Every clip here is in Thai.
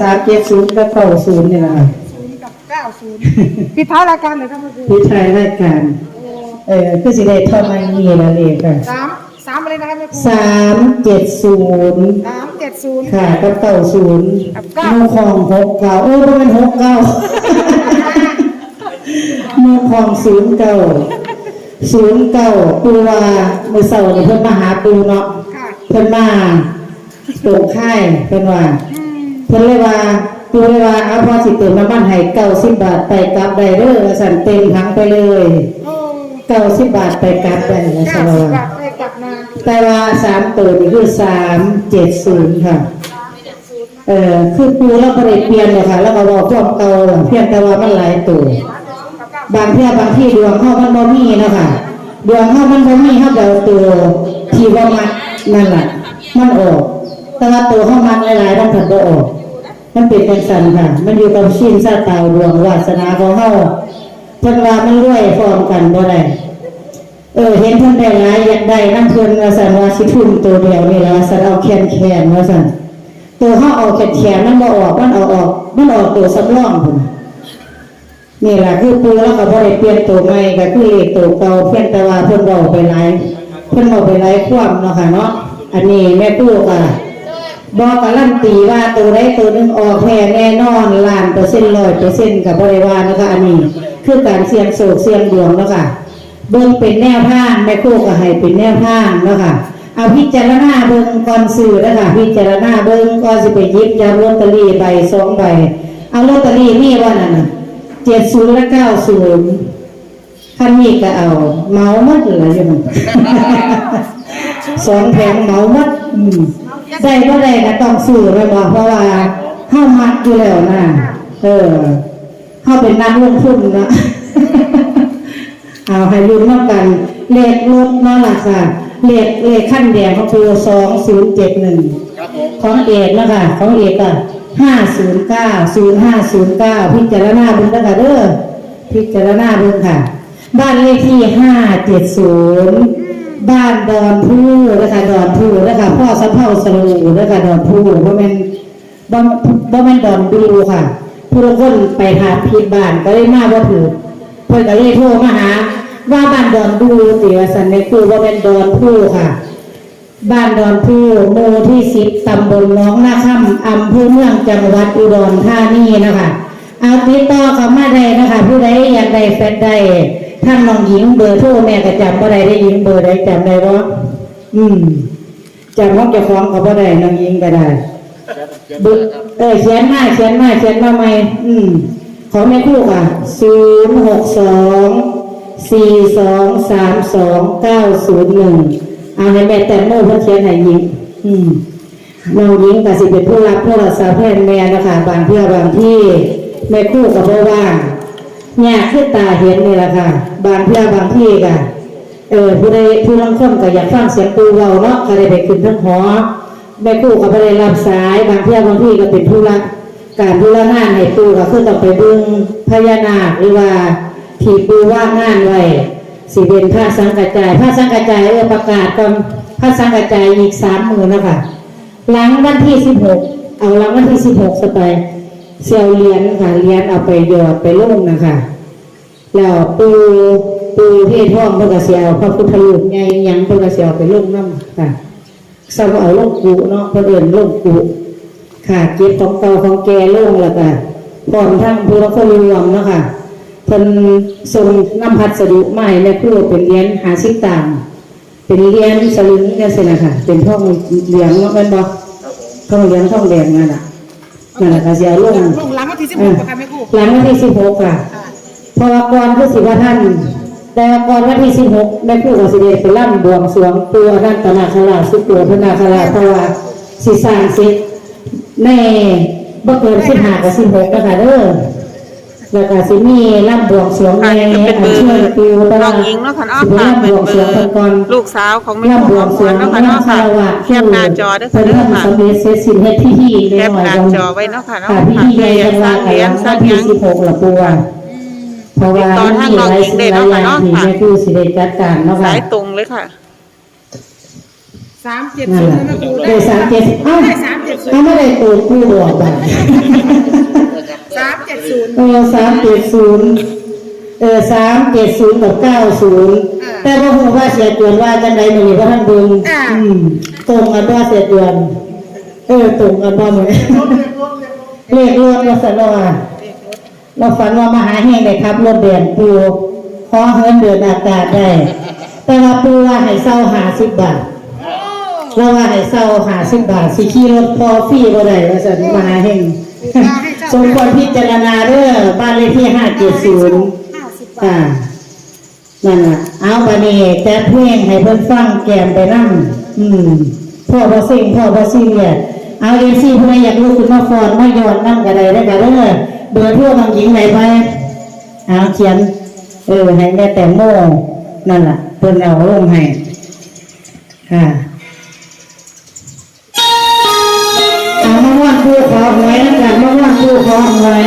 สามเจ็ดศูนย์ก็เก้าศูนย์นี่แหละค่ะศูนย์กับเก้าศูนย์ปิดท้ายรายการเลยครับเมื่อคืนที่ไทยรายการ เออคือสิได้เท่าไม่มีละเลยค่ะสามสามอะไรนะครับแม่ครูสามเจ็ดศูนย์สามเจ็ดศูนย์ ค่ะก็เก้าศูนย์กับเก้า มือของหกเก้าเออประมาณหกเก้ามือของศูนย์เก้า ศูนย์เก้าปูว่ามือเสาร์นี่เพิ่นมาหาปูเนาะค่ะเพิ่นมาตรงค่ายเพิ่นว่าอืมเพิ่นเลยว่าปูเลยว่าเอาพอสิเติมน้ำมันให้เก้าสิบบาทไปกลับได้เด้อว่าสั่นเต็มถังไปเลยโอ้เก้าสิบบาทไปกลับได้ว่าเก้าสั่นสิบว่าบาทไปกลับมาแต่ว่าสามตัวนี่คือสามเจ็ดศูนย์ค่ะ เออคือปูเราบ่ได้เปลี่ยนเลยค่ะ แล้วก็บอกพวกเก่าเพียงแต่ว่ามันหลายตัว บางเที่ยบางที่ดวงเข้ามันบ่มีเนาะค่ะดวงเข้ามันบ่มีเฮาเดาตัวที่ว่ามัดนั่นแหละมันออกแต่ว่าตัวเข้ามันหลายๆมันผัดบ่ออก มันเป็นจังซั่นค่ะ มันอยู่กับชิ้นซาตาวดวงวาสนาของเฮาเพิ่นว่ามันรวยพร้อมกันบ่ได้เออเห็นเพิ่นได้หลายอยากได้นำเพิ่นว่าซั่นว่าสิทุ่มตัวเดียวนี่ล่ะว่าซั่นเอาแคนๆว่าซั่นตัวเฮาเอาแขนๆมันบ่ออกมันเอาออกมันออกตัวสำรองพุ่น นี่แหละคือปูแล้วก็บ่ได้เปลี่ยนตัวใหม่ก็คือเลขตัวเก่าเพี้ยงแต่ว่าเพิ่นเว้าไปหลายเพิ่นเว้าไปหลายความเนาะค่ะเนาะอันนี้แม่ตู้ก็บอกการันตีว่าตัวใดตัวหนึงออกแน่แน่นอนล้านเปอร์เซ็นต์ร้อยเปอร์เซ็นต์กับ่ได้ว่านะคะอันนี้คือการเสี่ยงโศกเสี่ยงดวงเนาะค่ะเบิ่งเป็นแนวทางแม่ตู้ก็ให้เป็นแนวทางเนาะค่ะเอาพิจารณาเบิ่งก่อนซื้อนะคะพิจารณาเบิ่งก่อนสิไปยิบจับลอตเตอรี่ใบสองใบเอาลอตเตอรี่มีว่านั่นน่ะ เจ็ดศูนย์และเก้าศูนย์คันนี้ก็เอา เมาหมดเลยอยู่มันสองแผงเมาหมดอืมได้ก็ได้ก็ต้องซื้อไปบอกเพราะว่าเข้ามัดอยู่แล้วนะเออ เข้าเป็นนักลงทุนนะเอาให้รุ่นน้ำกัน เลขรถนั่นแหละค่ะ เลขเลขขั้นแดงของปีสองศูนย์เจ็ดหนึ่งครับผมของเอกนะคะของเอกอะ ห้าศูนย์เก้าศูนย์ห้าศูนย์เก้าพิจารณาเบิ่งนะคะเด้อพิจารณาเบิ่งค่ะ บ้านเลขที่ห้าเจ็ดศูนย์บ้านดอนผู้นะคะดอนผู้นะคะพ่อสะเภาสลูนะคะดอนผู้บ่แม่นบ่บ่แม่นดอนดูค่ะ ผู้ลงคนไปหาผิดบ้านก็เลยมาบ่าถูกเพิ่นก็เลยโทรมาหาว่าบ้านดอนดูติว่าสันในคือบ่แม่นดอนผู้ค่ะ บ้านดอนผู้หมู่ที่สิบตำบลหน้องนาคำอำเภอเมืองจังหวัดอุดรธานีนะคะเอาติดต่อเข้ามาได้นะคะ ผู้ใดอยากได้แฟนได้ทางน้องหญิงเบอร์โทรแม่ก็จำบ่ได้ได้หญิงเบอร์ใดจำได้บ่อืมจำของเจ้าของก็บ่ได้น้องหญิงก็ได้เบอร์เออเขียนมาเขียนมาเขียนมาใหม่อืมขอแม่ครู่ค่ะศูนย์หกสองสี่สองสามสองเก้าศูนย์หนึ่ง เอาให้แม่แต่โม่เพื่อเขียนให้หญิงอืมน้องหญิงก็สิเป็นผู้รับโทรศัพท์แทนแม่นะคะบางเที่ยวบางที่แม่คู่กับพ่อว่างเนี่ยคือตาเห็นนี่แหละค่ะ บางเที่ยวบางที่ก็เออผู้ใดผู้ลังคนก็อยากฟังเสียงปูเบาเนาะก็ได้ไปขึ้นทั้งหอแม่คู่ก็บ่ได้รับสายบางเที่ยวบางที่ก็เป็นผู้รับการผู้ละงานให้ปูก็คือต้องไปเบึงพญานาคหรือว่าที่ปูว่างงานไว้ สิเป็นผ้าสังกัจจายผ้าสังกัจจายเออประกาศก่อนผ้าสังกัจจายอีกสามหมื่นนะคะหลังวันที่สิบหกเอาหลังวันที่สิบหกสไปเสียวเหรียญค่ะเหรียญเอาไปหยอดไปลงนะคะแล้วปูปูเที่ท่องพื่อกเสียวพระพุทธรูปไงยังพื่อกเสียวไปลงน้ำค่ะสาวเอาลงกุเนาะเพื่อเดินลงกุค่ะเก็บของเก่าของแกลงแล้วก็พร้อมทั้งผู้รับคนรวมเนาะค่ะ เพิ่นส่งน้ำพัสดุมาให้แม่ครูเป็นเหรียญหาสิบตางค์เป็นเหรียญสลึงเนี่ยสินะคะเป็นท่องเหลืองเนาะแม่นบ่ครับผมท่องเหลืองท่องแดงนั่นน่ะนั่นแหละก็สิเอาลงลงหลังวันที่สิบเอหอกค่ะแม่ครูหลังวันที่สิบหกค่ะค่ะเพราะว่าก่อนคือสิว่าท่าน แต่ก่อนวันที่สิบหกแม่ครูก็สิได้ไปร่ำบวงสรวงตัวอนันตนาคราชสุตัวพระนาคราชเพราะว่าสิสร้างเสร็จในบ่เกินสิบห้ากับสิบหกนะคะเด้อ แล้วก็สิมีล่ำบวงสรวงในอันเชิญฟิวตลาดสิมีล่ำบวงสรวงตะกอนลูกสาวของแม่บวงสรวงน้องน้องค่ะแคบหน้าจอด้วยค่ะเรื่องสำเร็จเสร็จสิ้นเฮ็ดพิธีในหน่อยจอไว้เนาะค่ะเนาะพี่ที่ยังว่ากันวันที่สิบหกละปัวเพราะว่าตอนท่านเราเองเด็กเนาะค่ะเนาะค่ะคือสิเด็จัดการเนาะค่ะสายตรงเลยค่ะสามเจ็ดสิบย์นะครูได้สามเจ็ดอ้า นี่ไม่ได้ตูดกู้ดอกบัสามเจ็ดศูนย์เออสามเจ็ดศูนย์เออสามเจ็ดศูนย์กับเก้าศูนย์แต่ว่าผมว่าเสียเตือนว่าจันใดมันอยู่ว่ท่านดึงตรงอันว่าเสียเตือนเออตรงอันว่าเหมือนเรียกรถเราสนอเราฝันว่ามาหาแห้งเลยครับรถเดือนปูขอเฮินเดือนอากาศได้ แต่ว่าปูว่าให้เศร้าหาสิบบาท แล้วว่าให้เศร้าหาสิบบาทสิขี่รถพอฟี่บ่ได้ว่าสันมาเฮงสมควรพิจารณาเด้อบ้านเลขที่ห้าเจ็ดศูนย์อ่านั่นล่ะเอาบานี้แจ๊ดเพ่งให้เพิ่นฟังแกมไปนั่งอืมพ่อบ่ซิงพ่อพ่อซิงเนี่ยเอาเรนซี่เพื่ออยากรู้คุณมาฟอนไม่ยอนนั่งกันเลยได้กันเลยเบอร์ทั่วบางหญิงไหนไปเอาเขียนเออให้แม่แต่โม่นั่นล่ะเพิ่นเอาลงให้ค่ะ ผู้ขอหวยนะจ๊ะว่างๆผู้ขอหวย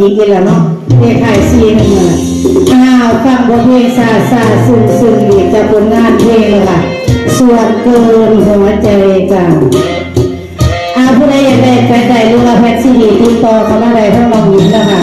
ยิงกินแล้วเนาะเลขไทยซีนึ่งน่ะข้าวฟังบทเพลงซาซาซึงซึงดีจากผลงานเพลงลยค่ะส่วนเกินหัวใจจ้ะอาผู้ใดอยากได้แฟนใจหรือว่าแฟนซีดีติดต่อเขามาได้ทั้งน้องหญิงแล้วค่ะ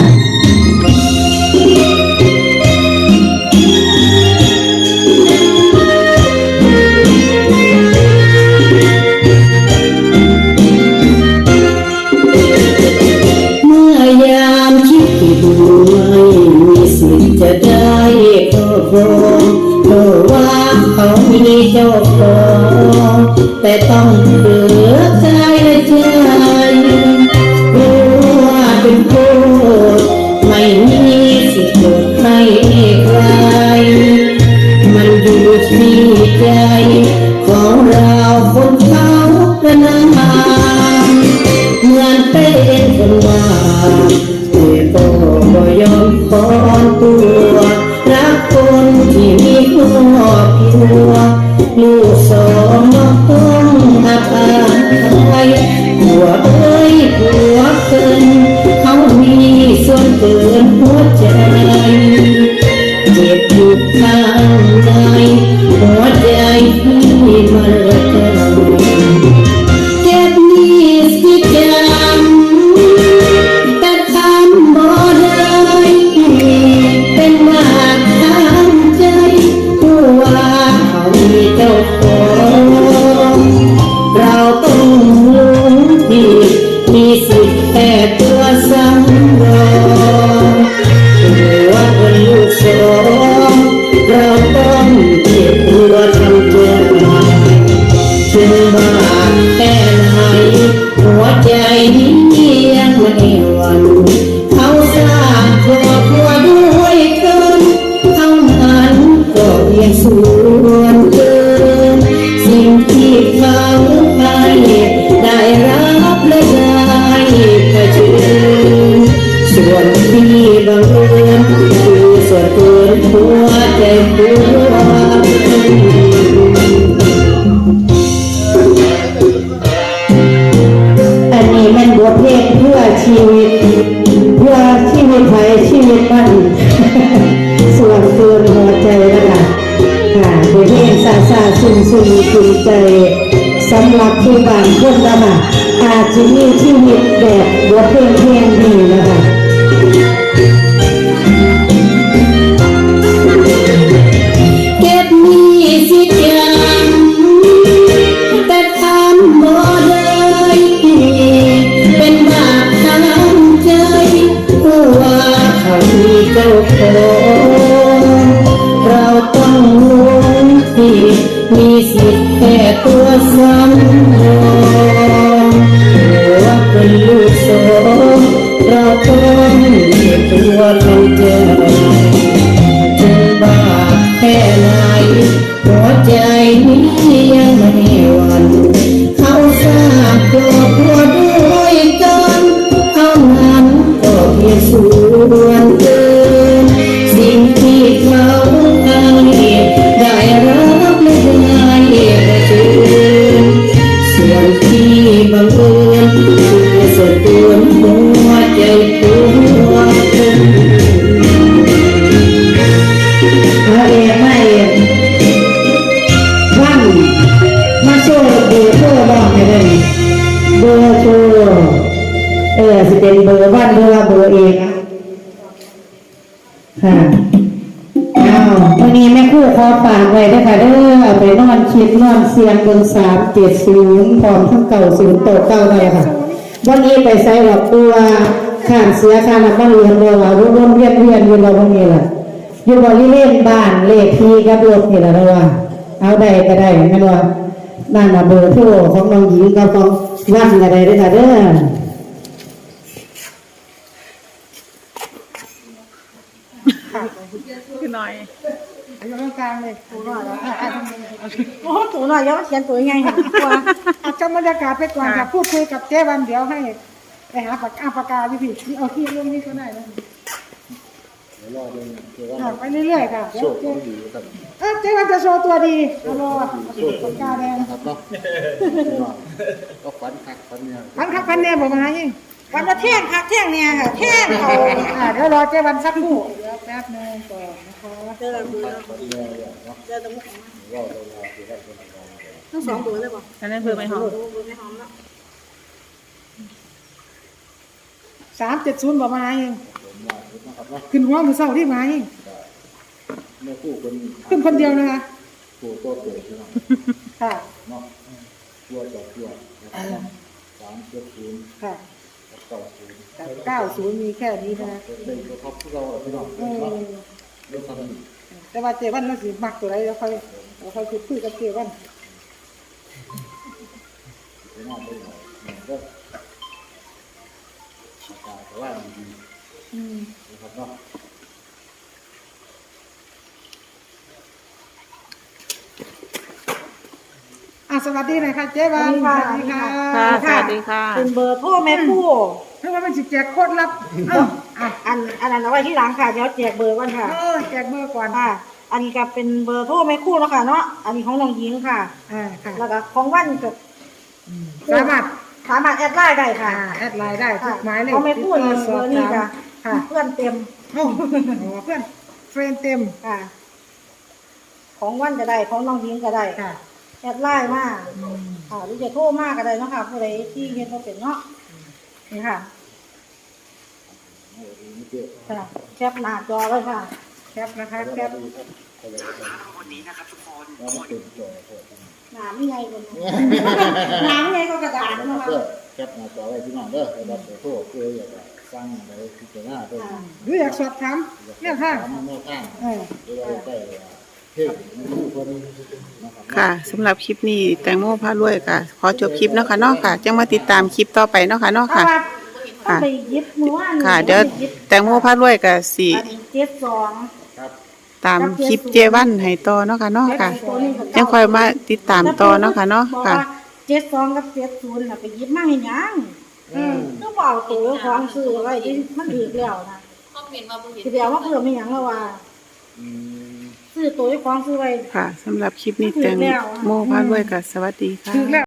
เออสิเป็นเบอร์วันหรือว่าเบอร์เองนะค่ะอ้าววันนี้แม่คู่ขอฝากไว้ด้วยค่ะเด้อเอาไปนอนคิดนอนเสียงเบนสามเจ็ดศูนย์พร้อมทั้งเก่าศูนย์โตเก้าได้ค่ะ วันนี้ไปใส่ดอกตัวข้ามเสียค่าน้ำมันเรียนเราเราร่วมเรียนเรียนอยู่เราวกนี้แหละอยู่บริเวณบ้านเลขที่กับรถนี่แหละนะว่าเอาได้ก็ได้ไม่ว่า นั่นนะเบอร์โทรของน้องหญิงกับของวันก็ได้เด้ค่ะเด้อคือหน่อยอยู่ตรงกลางเลยถูหน่อยแล้วอะอะทำไมโอ้โหถูหน่อยแล้วเขียนตัวยังไงเห็นดีกว่าอาจจะบรรยากาศไปก่อนค่ะพูดคุยกับเจ๊วันเดี๋ยวให้ไปหาปากกาปากกาพี่พี่เอาที่เรื่องนี้ก็ได้นะ ค่ะไปเรื่อยๆค่ะเดี๋ยวเจ๊เออเจ๊วันจะโชว์ตัวดีเอารอปากกาแดงครับเนาะก็ฝันคักฝันเนี่ยพันคักพันแน่บอกมาให้ยิ่งวันละเที่ยงค่ะเที่ยงเนี่ยค่ะเที่ยงเอาอ่าเดี๋ยวรอเจวันสักครู่เดี๋ยวแป๊บนึงก่อนนะคะเจอทั้งสองตัวเลยป่ะอันนั้นเพื่อไม่หอมสามเจ็ดศูนย์ประมา ณเองขึ้นหัวมือเศร้าที่มาเองแม่คู่คนขึ้นคนเดียวนะคะคู่ตัวเกิดใช่ไหมค่ะเนาะตัวต่อตัวนะครับสามเจ็ดศูนย์ค่ะกับเก้าศูนย์เก้าศูนย์มีแค่นี้นะเป็นตัวท็อปที่เราพี่น้องเอเนาะอเรื่องทำนี่แต่ว่าเจวันเราสิมักตัวไรแล้วค่อยเราค่อยคุยกับเจวันพี่น้องไปหน่อยเนี่ยก็อากาศแต่ว่าดีอืมๆ นะครับเนาะอะสวัสดีหน่อยค่ะเจวันสวัสดีค่ะค่ะสวัสดีค่ะ เป็นเบอร์โทรแม่ผู้เพราะว่ามันสิแจกโคตรลับเอ้าอะอันอันนั้นเอาไว้ที่หลังค่ะเดี๋ยวแจกเบอร์ก่อนค่ะเออแจกเบอร์ก่อนค่ะ อันนี้ก็เป็นเบอร์โทรแม่คู่แล้วค่ะเนาะอันนี้ของน้องหญิงค่ะอ่าค่ะแล้วก็ของวันกับสามารถสามารถแอดไลน์ได้ค่ะอ่าแอดไลน์ได้ทุค่ะกหมายเลขของแม่คู่นี่เบอร์นี้ค่ะ ค่ะ เพื่อนเต็มโอ้โหเพื่อนเฟรนด์เต็ม ค่ะ ของวันก็ได้ ของน้องหญิงก็ได้ค่ะ แอดไลน์มาค่ะหรือจะโทรมาก็ได้เนาะค่ะผู้ใดที่เฮ็ดบ่เป็นเนาะนี่ค่ะนี่เจ๊ค่ะแคปหน้าจอไว้ค่ะ แคปนะคะแคปแล้วมันเป็นตัวโคตรหนาไม่ใหญ่กว่าหนาไม่ใหญ่กว่ากระดาษนะเนาะครัค่ะบเด้อแคปหน้าจอไว้พี่น้องเด้อแล้วก็โทษเพื่ออยากจะสร้างอะไรพิจารณาด้วยหรืออยากสอบถามเรื่องข้างถามแนวข้างเออหรือว่าได้เทพผู้คนนะครับค่ะสำหรับคลิปนี้แตงโมพารวยค่ะขอจบคลิปเนาะค่ะเนาะค่ะจังมาติดตามคลิปต่อไปเนาะค่ะเนาะเพราะค่ะว่าต้องไปยึดมือว่านค่ะ เดี๋ยวแตงโมพารวยกับสีอันนี้เจ็ดสองครับตามคลิปเจวันให้ต่อเนาะค่ะเนาะค่ะตัวนี้ก็ยังคอยมาติดตามต่อเนาะค่ะเนาะบอกค่ะว่าเจ็ดสองกับเจ็ดศูนย์น่ะไปยึดมาให้หยัง อืมก็บอกตัวของซื้อไว้ที่มันถือแล้วนะสิเดียวว่าเพิ่มไม่หยังแล้วว่าอืม ซื้อตัวของซื้อไว้ ค่ะสำหรับคลิปนี้แตงโมพารวยกับสวัสดีค่ะถึงแล้ว